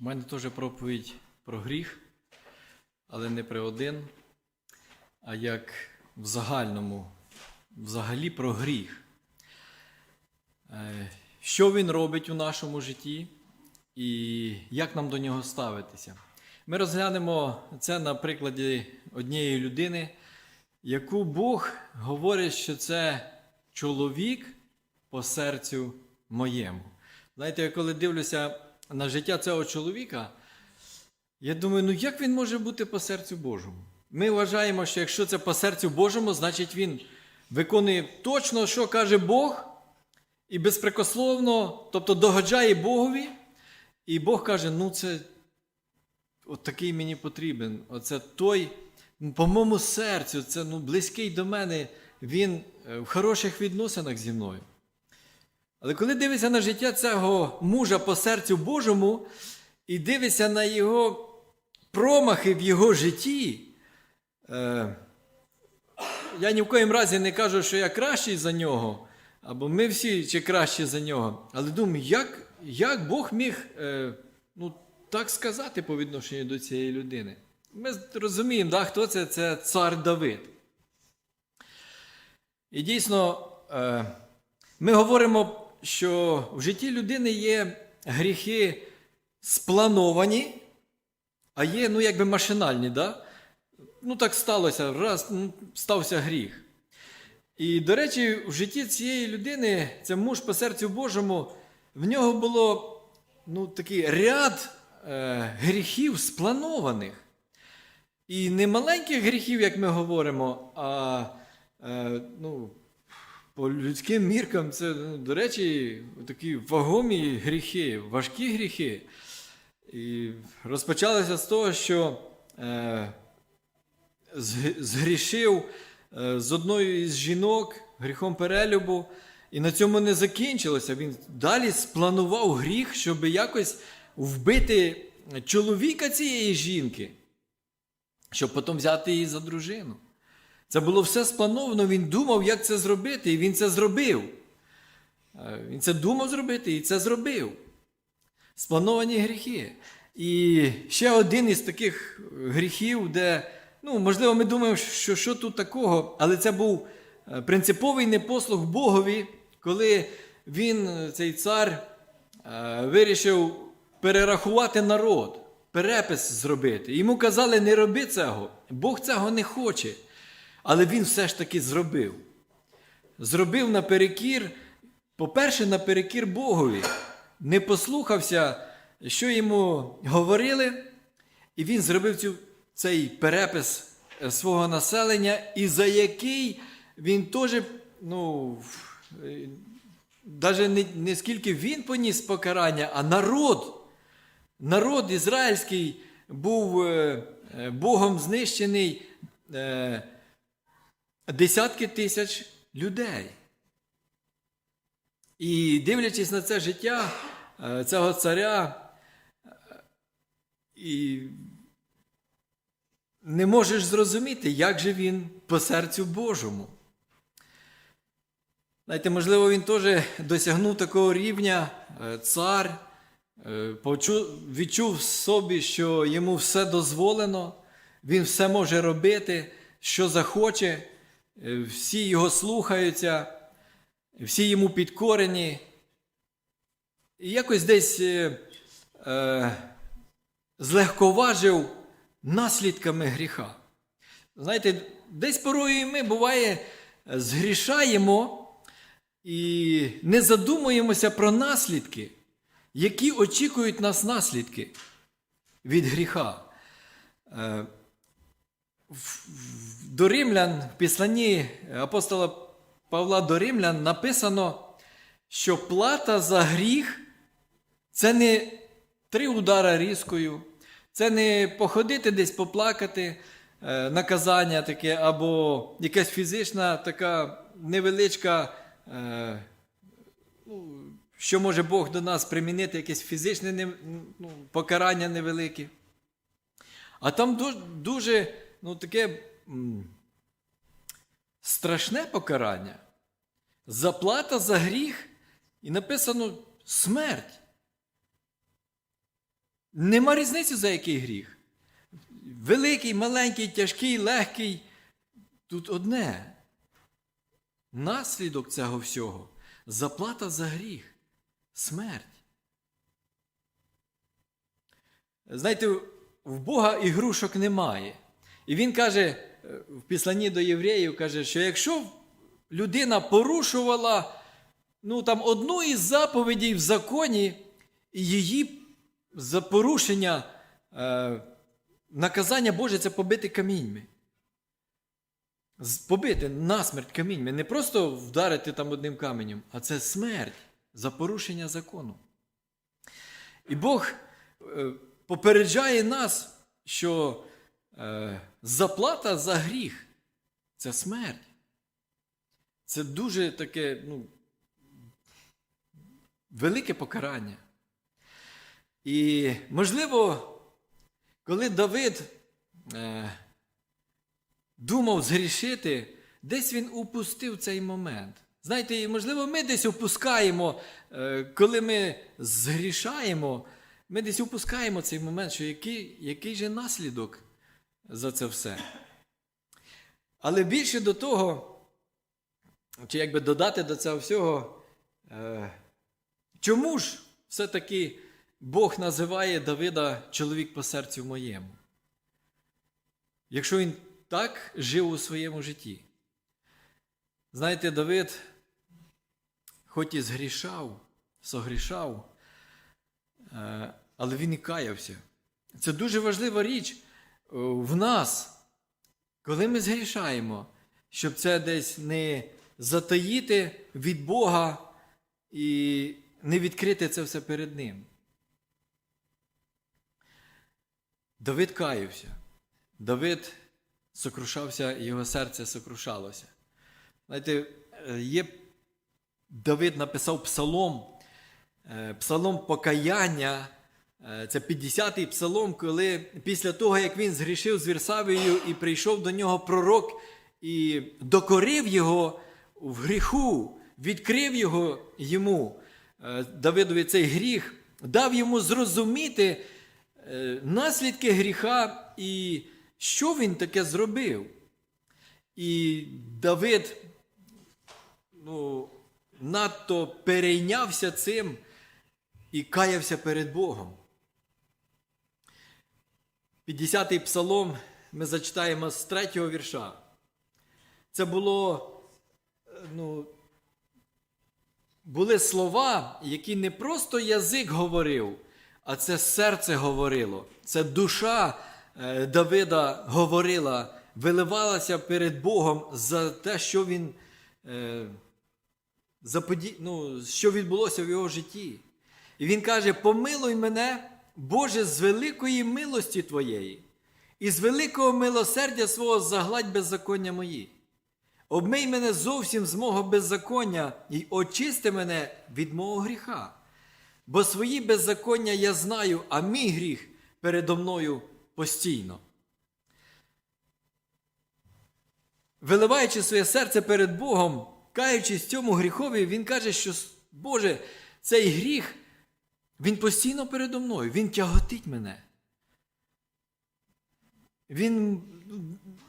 У мене теж проповідь про гріх, але не про один, а як в загальному, взагалі про гріх. Е, Що він робить у нашому житті і як нам до нього ставитися? Ми розглянемо це на прикладі однієї людини, яку Бог говорить, що це чоловік по серцю моєму. Знаєте, я коли дивлюся на життя цього чоловіка, я думаю, ну як він може бути по серцю Божому? Ми вважаємо, що якщо це по серцю Божому, значить він виконує точно, що каже Бог, і безпрекословно, тобто догоджає Богові, і Бог каже: ну це от такий мені потрібен. Оце той, ну, по моєму серцю, це ну, близький до мене, він е, в хороших відносинах зі мною. Але коли дивишся на життя цього мужа по серцю Божому і дивишся на його промахи в його житті, е, я ні в коїм разі не кажу, що я кращий за нього, або ми всі чи кращі за нього. Але думаю, як, як Бог міг е, ну, так сказати по відношенню до цієї людини? Ми розуміємо, да, хто це? Це цар Давид. І дійсно, е, ми говоримо, що в житті людини є гріхи сплановані, а є, ну, якби машинальні. Да? Ну, так сталося, раз ну, стався гріх. І, до речі, в житті цієї людини, це муж по серцю Божому, в нього було ну, такий ряд е, гріхів спланованих. І не маленьких гріхів, як ми говоримо, а е, ну, по людським міркам це, ну, до речі, такі вагомі гріхи, важкі гріхи. І розпочалося з того, що е, згрішив е, з одною із жінок гріхом перелюбу, і на цьому не закінчилося. Він далі спланував гріх, щоб якось вбити чоловіка цієї жінки, щоб потім взяти її за дружину. Це було все сплановано, він думав, як це зробити, і він це зробив. Е, Він це думав зробити і це зробив. Сплановані гріхи. І ще один із таких гріхів, де, ну, можливо, ми думаємо, що що тут такого, але це був е, принциповий непослух Богові, коли він, е, цей цар, вирішив перерахувати народ, перепис зробити. Йому казали, не роби цього. Бог цього не хоче. Але він все ж таки зробив. Зробив наперекір, по-перше, наперекір Богові. Не послухався, що йому говорили, і він зробив цю, цей перепис е, свого населення, і за який він теж, ну, навіть не, не скільки він поніс покарання, а народ. Народ ізраїльський був е, е, Богом знищений. Десятки тисяч людей. І дивлячись на це життя е, цього царя, е, і не можеш зрозуміти, як же він по серцю Божому. Знаєте, можливо, він теж досягнув такого рівня е, цар, відчув в собі, що йому все дозволено, він все може робити, що захоче, всі його слухаються, всі йому підкорені. І якось десь е, е, злегковажив наслідками гріха. Знаєте, десь порою і ми буває згрішаємо і не задумуємося про наслідки, які очікують нас наслідки від гріха. До римлян в післанні апостола Павла до римлян написано, що плата за гріх це не три удара різкою, це не походити десь поплакати, е, наказання таке, або якась фізична така невеличка, е, ну, що може Бог до нас примінити, якесь фізичне ну, покарання невелике. А там дуже ну, таке м, страшне покарання. Заплата за гріх, і написано смерть. Нема різниці за який гріх. Великий, маленький, тяжкий, легкий. Тут одне. Наслідок цього всього заплата за гріх, смерть. Знаєте, в Бога ігрушок немає. І він каже е, в післанні до євреїв, каже, що якщо людина порушувала ну, там, одну із заповідей в законі, і її за порушення е, наказання Боже це побити каміньми. Побити насмерть каміньми. Не просто вдарити там одним каменем, а це смерть за порушення закону. І Бог е, попереджає нас, що заплата за гріх це смерть. Це дуже таке ну, велике покарання. І, можливо, коли Давид е, думав згрішити, десь він упустив цей момент. Знаєте, можливо, ми десь упускаємо, е, коли ми згрішаємо, ми десь упускаємо цей момент, що який, який же наслідок за це все. Але більше до того, чи якби додати до цього всього, е, чому ж все-таки Бог називає Давида чоловік по серцю моєму? Якщо він так жив у своєму житті. Знаєте, Давид, хоч і згрішав, согрішав, е, але він і каявся. Це дуже важлива річ в нас, коли ми згрішаємо, щоб це десь не затаїти від Бога і не відкрити це все перед Ним. Давид каявся. Давид сокрушався, його серце сокрушалося. Знаєте, е, є Давид написав псалом, е, псалом покаяння. Е, Це 50-й псалом, коли після того, як він згрішив з Вірсавією і прийшов до нього пророк і докорив його в гріху, відкрив його йому, е, Давидові цей гріх, дав йому зрозуміти е, наслідки гріха і що він таке зробив. І Давид ну, надто перейнявся цим і каявся перед Богом. 50-й псалом ми зачитаємо з третього вірша. Це було, е, ну, були слова, які не просто язик говорив, а це серце говорило. Це душа е, Давида говорила, виливалася перед Богом за те, що він е, ну, що відбулося в його житті. І він каже: помилуй мене, Боже, з великої милості Твоєї, і з великого милосердя свого загладь беззаконня мої. Обмий мене зовсім з мого беззаконня і очисти мене від мого гріха. Бо свої беззаконня я знаю, а мій гріх передо мною постійно. Виливаючи своє серце перед Богом, каючись цьому гріхові, він каже, що Боже, цей гріх, він постійно передо мною, він тяготить мене. Він,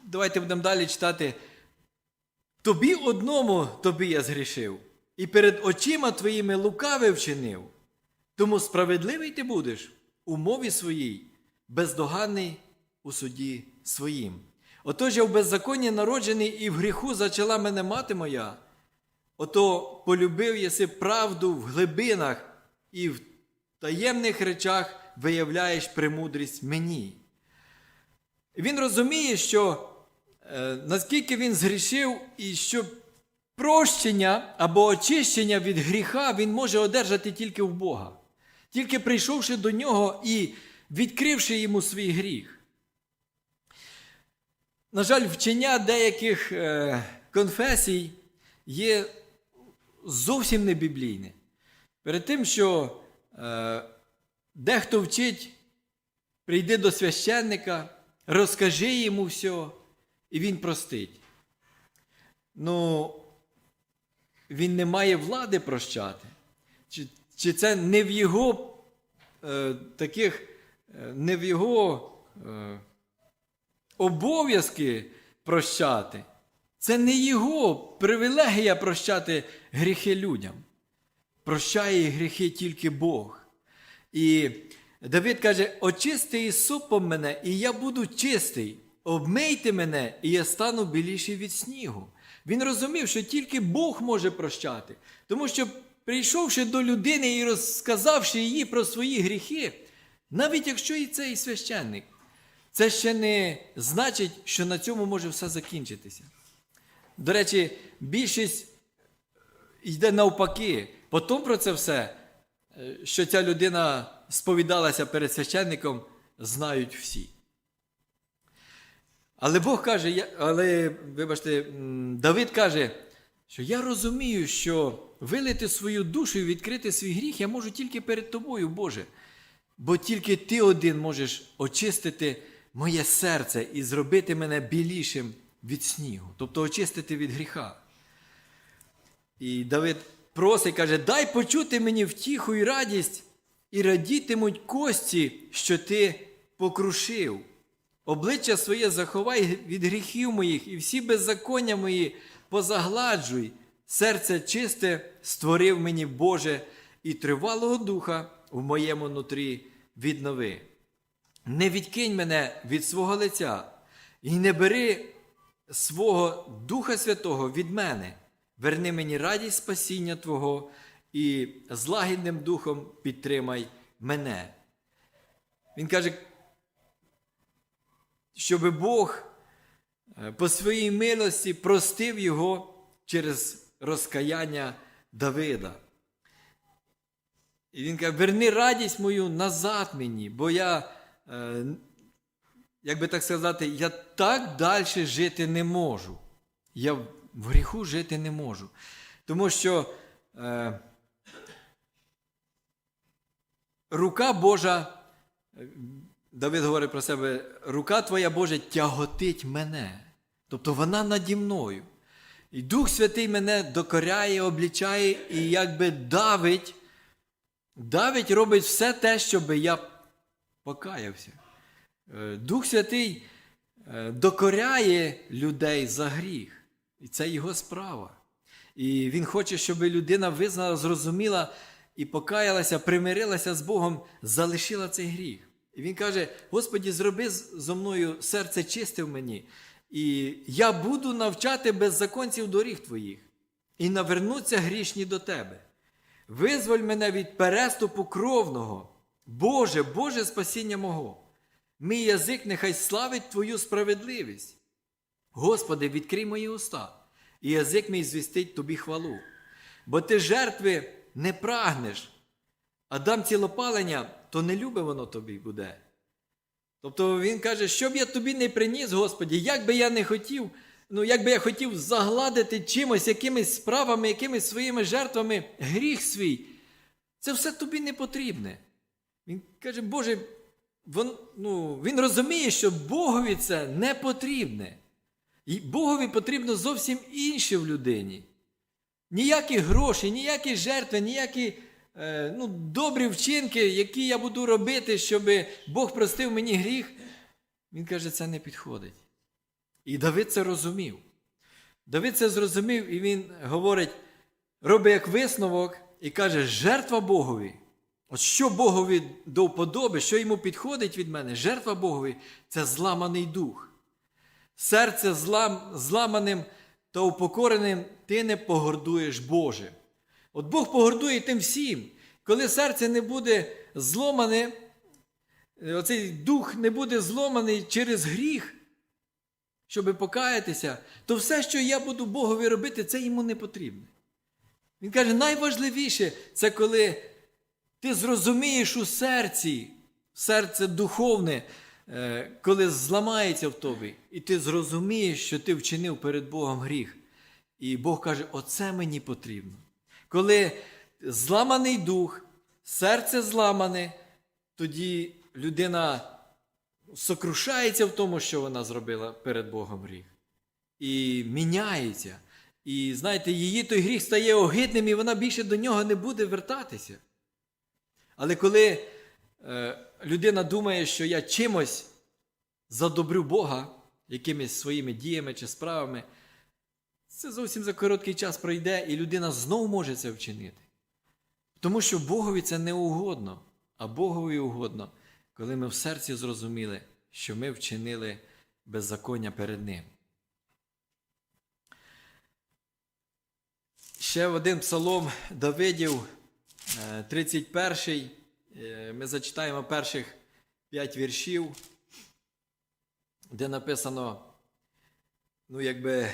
давайте будемо далі читати. Тобі одному тобі я згрішив, і перед очима твоїми лукаве вчинив. Тому справедливий ти будеш у мові своїй, бездоганний у суді своїм. Отож я в беззаконні народжений і в гріху зачала мене мати моя. Ото полюбив єси правду в глибинах і в таємних речах виявляєш премудрість мені. Він розуміє, що е, наскільки він згрішив, і що прощення або очищення від гріха він може одержати тільки в Бога, тільки прийшовши до нього і відкривши йому свій гріх. На жаль, вчення деяких е, конфесій є зовсім не біблійне. Перед тим, що дехто вчить, прийди до священника, розкажи йому все, і він простить. Ну, він не має влади прощати. Чи, чи це не в його е, таких е, не в його е, обов'язки прощати. Це не його привілегія прощати гріхи людям. Прощає гріхи тільки Бог. І Давид каже: очисти супом мене, і я буду чистий. Обмийте мене, і я стану біліший від снігу. Він розумів, що тільки Бог може прощати. Тому що, прийшовши до людини і розказавши їй про свої гріхи, навіть якщо і цей священник, це ще не значить, що на цьому може все закінчитися. До речі, більшість йде навпаки. Потім про це все, е, що ця людина сповідалася перед священником, знають всі. Але Бог каже, але, вибачте, Давид каже, що я розумію, що вилити свою душу і відкрити свій гріх я можу тільки перед тобою, Боже. Бо тільки ти один можеш очистити моє серце і зробити мене білішим від снігу, тобто очистити від гріха. І Давид просить, каже: дай почути мені втіху і радість, і радітимуть кості, що ти покрушив. Обличчя своє заховай від гріхів моїх, і всі беззаконня мої позагладжуй. Серце чисте створив мені Боже, і тривалого духа в моєму нутрі віднови. Не відкинь мене від свого лиця, і не бери свого Духа Святого від мене. Верни мені радість спасіння Твого і з лагідним духом підтримай мене. Він каже, щоб Бог е, по своїй милості простив його через розкаяння Давида. І він каже: верни радість мою назад мені, бо я, е, як би так сказати, я так далі жити не можу. Я в гріху жити не можу. Тому що е, рука Божа, е, Давид говорить про себе, рука Твоя Божа тяготить мене. Тобто вона наді мною. І Дух Святий мене докоряє, облічає і якби давить, давить робить все те, щоб я покаявся. Е, Дух Святий е, докоряє людей за гріх. І це його справа. І він хоче, щоб людина визнала, зрозуміла і покаялася, примирилася з Богом, залишила цей гріх. І він каже: Господі, зроби зо мною серце чисте в мені, і я буду навчати беззаконців доріг твоїх, і навернуться грішні до тебе. Визволь мене від переступу кровного, Боже, Боже спасіння мого. Мій язик нехай славить Твою справедливість. Господи, відкрий мої уста, і язик мій звістить тобі хвалу. Бо ти жертви не прагнеш, а дам цілопалення, то не любе воно тобі буде. Тобто він каже, що б я тобі не приніс, Господі, як би я не хотів, ну як би я хотів загладити чимось, якимись справами, якимись своїми жертвами гріх свій, це все тобі не потрібне. Він каже, Боже, він, ну, він розуміє, що Богові це не потрібне. І Богові потрібно зовсім інше в людині. Ніякі гроші, ніякі жертви, ніякі е, ну, добрі вчинки, які я буду робити, щоб Бог простив мені гріх. Він каже, це не підходить. І Давид це розумів. Давид це зрозумів, і він говорить, робить як висновок і каже: жертва Богові. От що Богові до вподоби, що йому підходить від мене, жертва Богові це зламаний дух. Серце злам, зламаним та упокореним ти не погордуєш Боже. От Бог погордує тим всім. Коли серце не буде зломане, оцей дух не буде зломаний через гріх, щоб покаятися, то все, що я буду Богові робити, це йому не потрібно. Він каже, найважливіше це коли ти зрозумієш у серці, серце духовне, коли зламається в тобі, і ти зрозумієш, що ти вчинив перед Богом гріх. І Бог каже, оце мені потрібно. Коли зламаний дух, серце зламане, тоді людина сокрушається в тому, що вона зробила перед Богом гріх. І міняється. І знаєте, її той гріх стає огидним, і вона більше до нього не буде вертатися. Але коли е, людина думає, що я чимось задобрю Бога, якимись своїми діями чи справами, це зовсім за короткий час пройде, і людина знову може це вчинити. Тому що Богові це не угодно, а Богові угодно, коли ми в серці зрозуміли, що ми вчинили беззаконня перед Ним. Ще один псалом Давидів, е, 31. Е, Ми зачитаємо перших п'ять віршів, де написано, ну, якби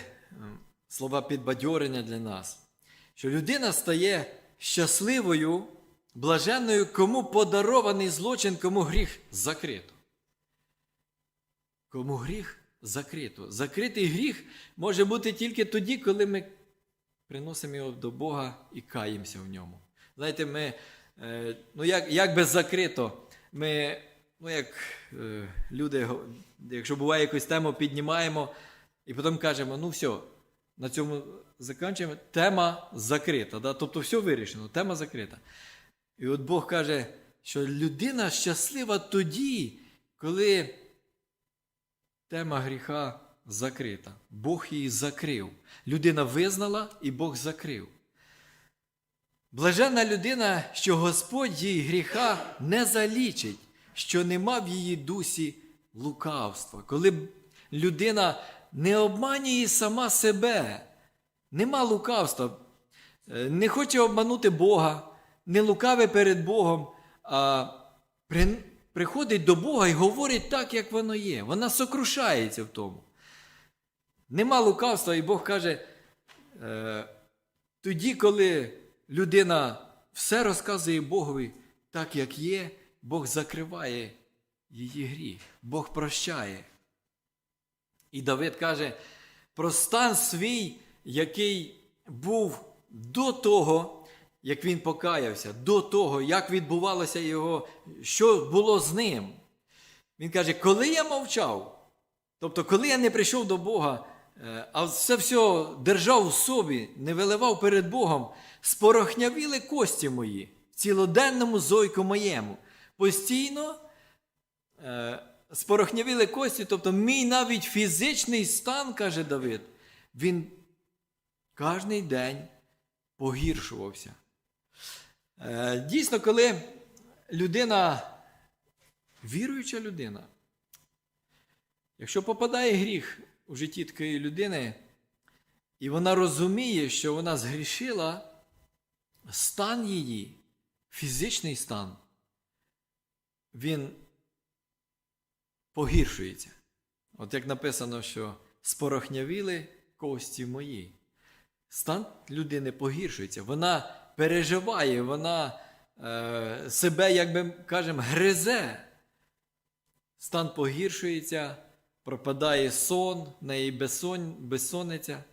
слова підбадьорення для нас, що людина стає щасливою, блаженною, кому подарований злочин, кому гріх закрито. Кому гріх закрито. Закритий гріх може бути тільки тоді, коли ми приносимо його до Бога і каємося в ньому. Знаєте, ми, ну як, як би закрито, ми, ну як е, люди, якщо буває якусь тему, піднімаємо і потім кажемо, ну все, на цьому закінчуємо, тема закрита. Да? Тобто все вирішено, тема закрита. І от Бог каже, що людина щаслива тоді, коли тема гріха закрита. Бог її закрив. Людина визнала і Бог закрив. Блаженна людина, що Господь їй гріха не залічить, що нема в її дусі лукавства. Коли людина не обманює сама себе, нема лукавства, е, не хоче обманути Бога, не лукаве перед Богом, а при, приходить до Бога і говорить так, як воно є. Вона сокрушається в тому. Нема лукавства, і Бог каже, е, тоді, коли людина все розказує Богові так, як є, Бог закриває її гріх, Бог прощає. І Давид каже про стан свій, який був до того, як він покаявся, до того, як відбувалося його, що було з ним. Він каже, коли я мовчав, тобто, коли я не прийшов до Бога, а це все держав в собі, не виливав перед Богом, спорохнявіли кості мої в цілоденному зойку моєму. Постійно е, спорохнявіли кості, тобто мій навіть фізичний стан, каже Давид, він кожний день погіршувався. Е, Дійсно, коли людина, віруюча людина, якщо попадає гріх у житті такої людини, і вона розуміє, що вона згрішила, стан її, фізичний стан, він погіршується. От як написано, що спорохнявіли кості мої. Стан людини погіршується. Вона переживає, вона е, себе, як би кажемо, гризе. Стан погіршується, пропадає сон, в неї безсон, безсонниця.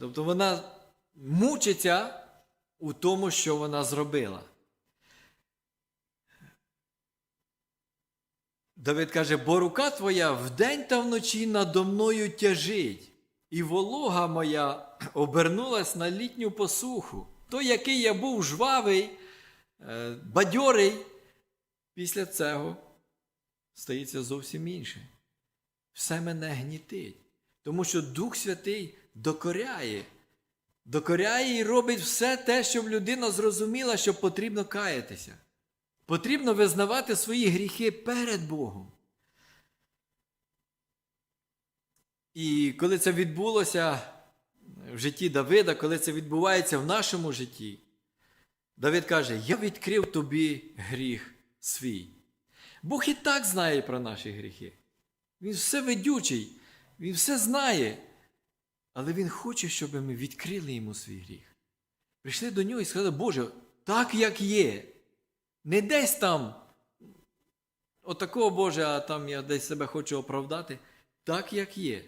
Тобто вона мучиться у тому, що вона зробила. Давид каже, бо рука твоя вдень та вночі надо мною тяжить, і волога моя обернулась на літню посуху. Той, який я був жвавий, е, бадьорий, після цього стається зовсім інше. Все мене гнітить. Тому що Дух Святий докоряє, докоряє і робить все те, щоб людина зрозуміла, що потрібно каятися. Потрібно визнавати свої гріхи перед Богом. І коли це відбулося в житті Давида, коли це відбувається в нашому житті, Давид каже: Я відкрив тобі гріх свій. Бог і так знає про наші гріхи. Він все ведючий, Він все знає. Але Він хоче, щоб ми відкрили йому свій гріх. Прийшли до нього і сказали, Боже, так як є. Не десь там, отакого Боже, а там я десь себе хочу оправдати, так як є.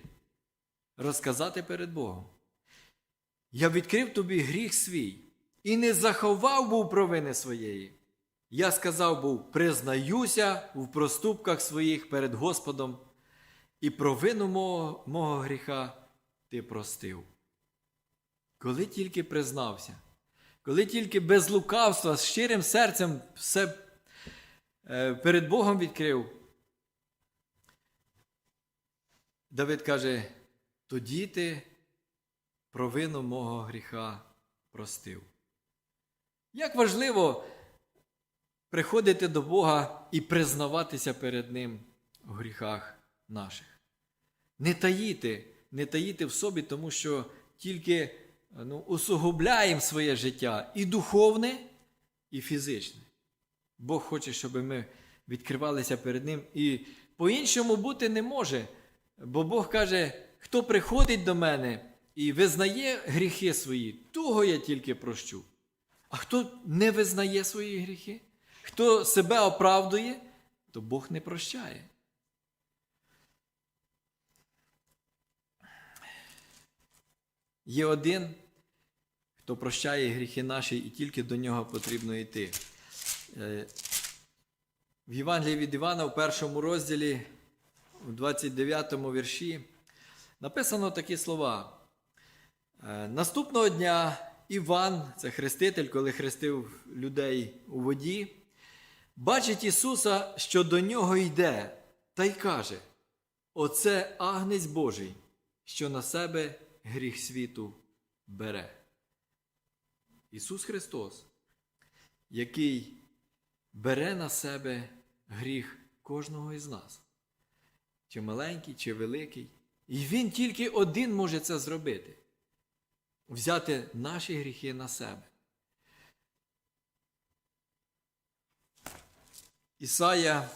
Розказати перед Богом. Я відкрив тобі гріх свій і не заховав був провини своєї. Я сказав був, признаюся в проступках своїх перед Господом, і провину мого, мого гріха ти простив. Коли тільки признався, коли тільки без лукавства, з щирим серцем все е, перед Богом відкрив. Давид каже: тоді ти провину мого гріха простив. Як важливо приходити до Бога і признаватися перед Ним в гріхах наших. Не таїти, не таїти в собі, тому що тільки ну, усугубляємо своє життя і духовне, і фізичне. Бог хоче, щоб ми відкривалися перед Ним і по-іншому бути не може. Бо Бог каже, хто приходить до мене і визнає гріхи свої, того я тільки прощу. А хто не визнає свої гріхи, хто себе оправдує, то Бог не прощає. Є один, хто прощає гріхи наші, і тільки до нього потрібно йти. Е, В Євангелії від Івана, в першому розділі, у 29 вірші, написано такі слова. Е, Наступного дня Іван, це хреститель, коли хрестив людей у воді, бачить Ісуса, що до нього йде, та й каже: Оце агнець Божий, що на себе гріх світу бере. Ісус Христос, який бере на себе гріх кожного із нас, чи маленький, чи великий. І Він тільки один може це зробити взяти наші гріхи на себе. Ісая,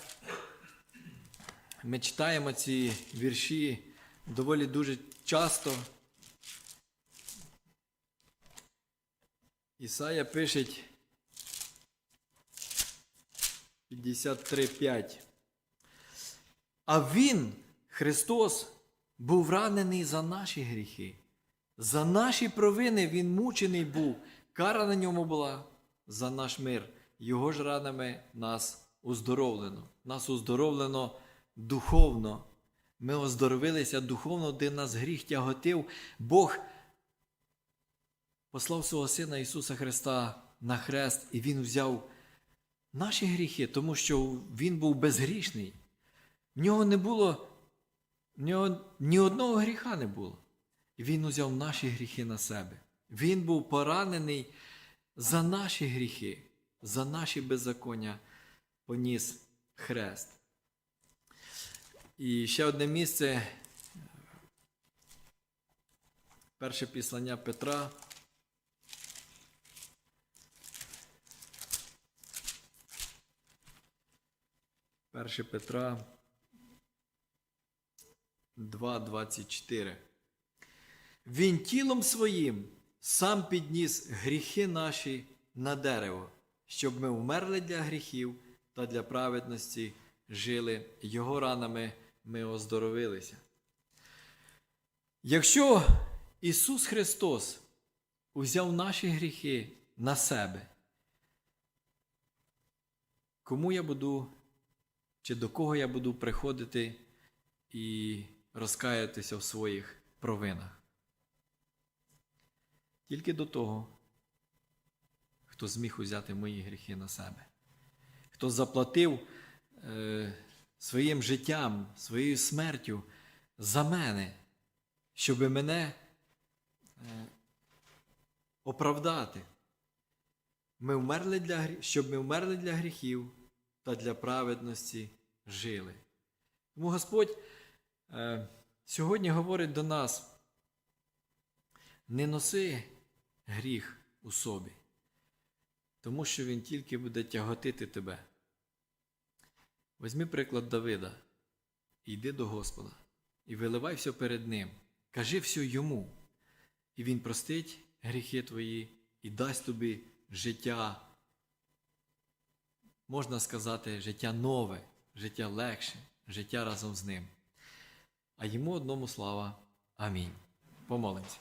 ми читаємо ці вірші доволі дуже часто. Ісая пише 53.5. А Він, Христос, був ранений за наші гріхи. За наші провини Він мучений був, кара на ньому була за наш мир. Його ж ранами нас оздоровлено. Нас оздоровлено духовно. Ми оздоровилися духовно, де нас гріх тяготив. Бог послав свого Сина Ісуса Христа на хрест, і Він взяв наші гріхи, тому що Він був безгрішний. В нього не було, в нього ні одного гріха не було. І Він узяв наші гріхи на себе. Він був поранений за наші гріхи, за наші беззаконня поніс хрест. І ще одне місце. Перше післання Петра. Перше Петра 2.24. Він тілом своїм сам підніс гріхи наші на дерево, щоб ми вмерли для гріхів та для праведності жили, його ранами ми оздоровилися. Якщо Ісус Христос узяв наші гріхи на себе, кому я буду, чи до кого я буду приходити і розкаятися в своїх провинах? Тільки до того, хто зміг узяти мої гріхи на себе, хто заплатив е, своїм життям, своєю смертю за мене, щоб мене е, оправдати. Ми вмерли для, щоб ми вмерли для гріхів та для праведності жили. Тому Господь е, сьогодні говорить до нас. Не носи гріх у собі, тому що він тільки буде тяготити тебе. Візьми приклад Давида, йди до Господа, і виливай все перед Ним, кажи все йому, і Він простить гріхи твої і дасть тобі життя, можна сказати, життя нове, життя легше, життя разом з ним. А йому одному слава. Амінь. Помолимося.